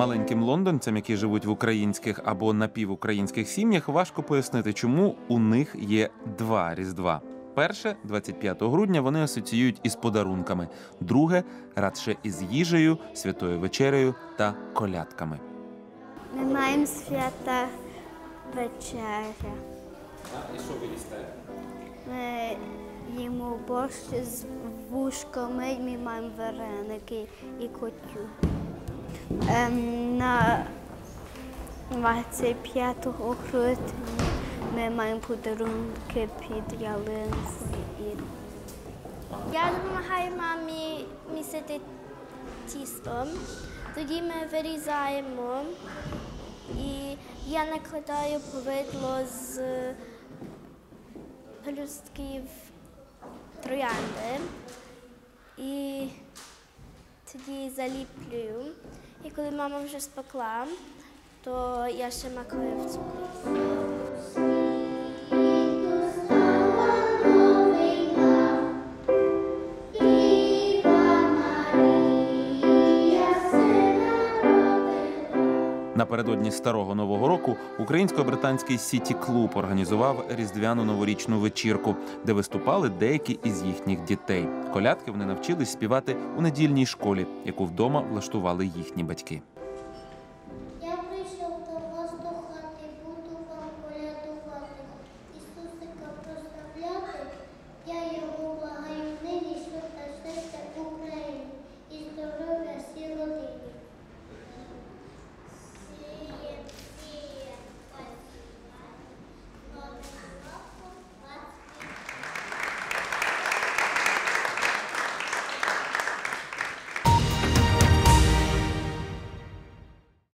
маленьким лондонцям, які живуть в українських або напівукраїнських сім'ях, важко пояснити, чому у них є два різдва. Перше, 25 грудня, вони асоціюють із подарунками. Друге радше із їжею, святою вечерею та колядками. Ми маємо свята вечеря. І що ви? Ми їмо борщ з вушками, ми маємо вареники і котю. Ем, на 25 грудня ми маємо подарунки під ялинкою. Я допомагаю мамі місити тісто. Тоді ми вирізаємо і я накладаю повидло з пелюстків троянди і тоді заліплюю. І коли мама вже спекла, то я ще макаю в цукрі. Напередодні старого нового року українсько-британський сіті клуб організував різдвяну новорічну вечірку, де виступали деякі із їхніх дітей. Колядки вони навчились співати у недільній школі, яку вдома влаштували їхні батьки.